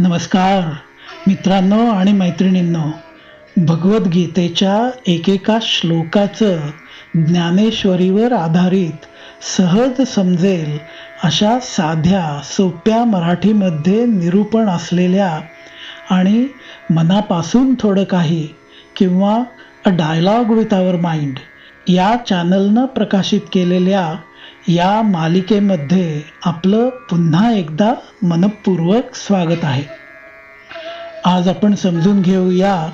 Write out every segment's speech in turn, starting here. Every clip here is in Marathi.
नमस्कार मित्रांनो आणि मैत्रिणींनो. भगवद्गीतेच्या एकेका श्लोकाचं ज्ञानेश्वरीवर आधारित सहज समजेल अशा साध्या सोप्या मराठीमध्ये निरूपण असलेल्या आणि मनापासून थोडं काही किंवा a dialogue with our mind या चॅनलनं प्रकाशित केलेल्या या मालिकेमध्ये आपलं पुन्हा एकदा मनपूर्वक स्वागत आहे. आज आपण समजून घेऊया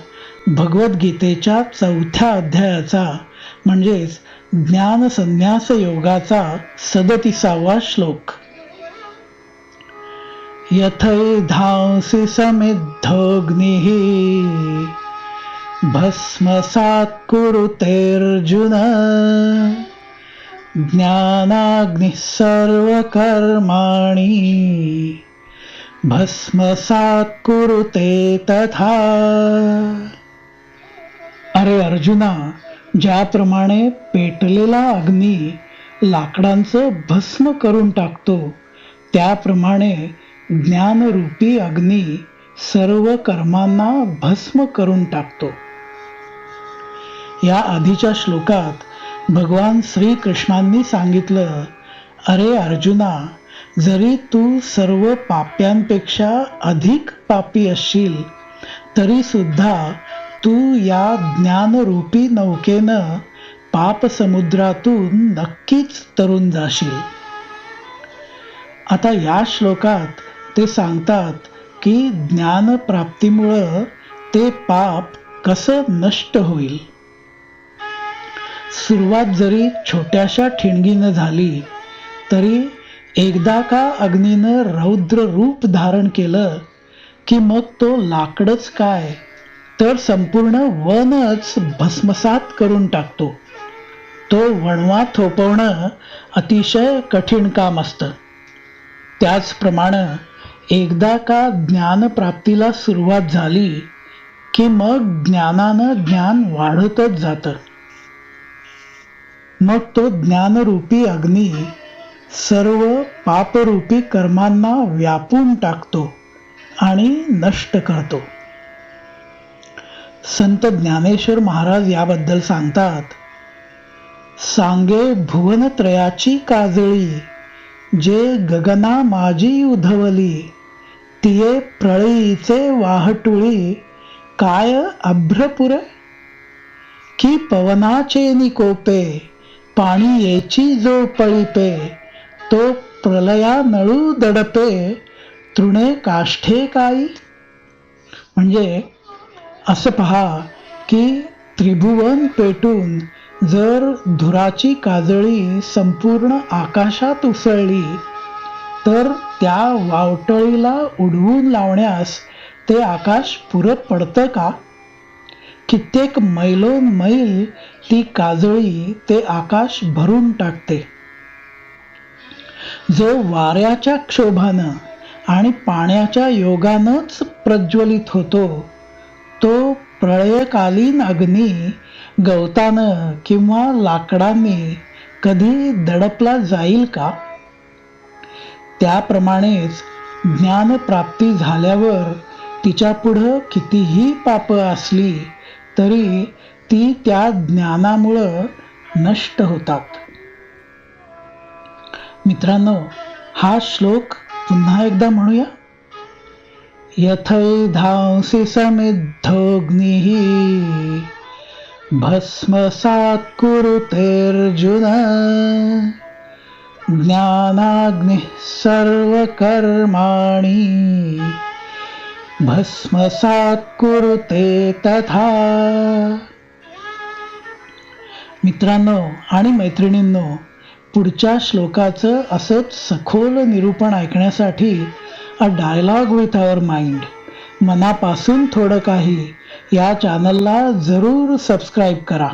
भगवद्गीतेच्या चौथ्या अध्यायाचा म्हणजेच ज्ञान संन्यास योगाचा सदतीसावा श्लोक. यथैधांसि समिद्धोऽग्निः भस्मसात् कुरुतेऽर्जुन ज्ञानाग्निः सर्वकर्माणि भस्मसात् कुरुते तथा। अरे अर्जुना ज्याप्रमाणे पेटलेला अग्नी लाकडांचं भस्म करून टाकतो त्याप्रमाणे ज्ञानरूपी अग्नी सर्व कर्मांना भस्म करून टाकतो. या आधीच्या श्लोकात भगवान श्रीकृष्णांनी सांगितलं अरे अर्जुना जरी तू सर्व पाप्यांपेक्षा अधिक पापी असशील तरी सुद्धा तू या ज्ञानरूपी नौकेनं पाप समुद्रातून नक्कीच तरुण जाशील. आता या श्लोकात ते सांगतात की ज्ञानप्राप्तीमुळं ते पाप कसं नष्ट होईल. सुरुवात जरी छोट्याशा ठिणगीनं झाली तरी एकदा का अग्नीनं रौद्र रूप धारण केलं की मग तो लाकडच काय? तर संपूर्ण वनच भस्मसात करून टाकतो. तो वणवा थोपवणं अतिशय कठीण काम असतं. त्याचप्रमाणे एकदा का ज्ञानप्राप्तीला सुरुवात झाली की मग ज्ञानानं ज्ञान वाढतच जातं. मग तो ज्ञानरूपी अग्नी सर्व पापरूपी कर्मांना व्यापून टाकतो आणि नष्ट करतो. संत ज्ञानेश्वर महाराज याबद्दल सांगतात सांगे भुवनत्रयाची काजळी जे गगना माझी उधवली तिये प्रळईचे वाहटुळी काय अभ्रपुरे? की पवनाचे निकोपे? पाणी येची जो पळीपे तो प्रलया नळू दडपे तृणे काष्ठे काई म्हणजे असं पहा की त्रिभुवन पेटून जर धुराची काजळी संपूर्ण आकाशात उसळली तर त्या वावटळीला उडवून लावण्यास ते आकाश पुरत पडतं का? कित्येक मैलोन मैल ती काजळी ते आकाश भरून टाकते. जो वाऱ्याच्या क्षोभानं आणि पाण्याच्या योगानंच प्रज्वलित होतो तो प्रळयकालीन अग्नी गवतानं किंवा लाकडांनी कधी दडपला जाईल का? त्याप्रमाणेच ज्ञानप्राप्ती झाल्यावर तिच्या पुढं कितीही पाप असली तरी ती त्या ज्ञानामुळं नष्ट होतात. मित्रांनो हा श्लोक पुन्हा एकदा म्हणूया. यथै यथैधांसि समिद्धोग्निः भस्मसात् कुरुतेऽर्जुन ज्ञानाग्निः सर्वकर्माणि। भस्मसात कुरुते तथा। मित्रांनो आणि मैत्रिणींनो पुढच्या श्लोकाचं असंच सखोल निरूपण ऐकण्यासाठी a dialogue with our mind मनापासून थोडं काही या चॅनलला जरूर सबस्क्राईब करा.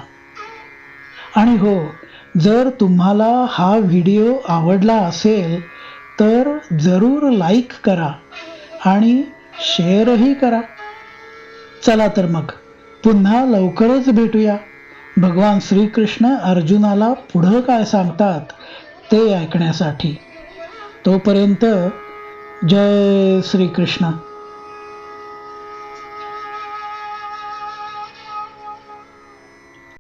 आणि हो जर तुम्हाला हा व्हिडिओ आवडला असेल तर जरूर लाईक करा आणि शेअरही करा. चला तर मग पुन्हा लवकरच भेटूया. भगवान श्रीकृष्ण अर्जुनाला पुढं काय सांगतात ते ऐकण्यासाठी. तोपर्यंत जय श्रीकृष्ण.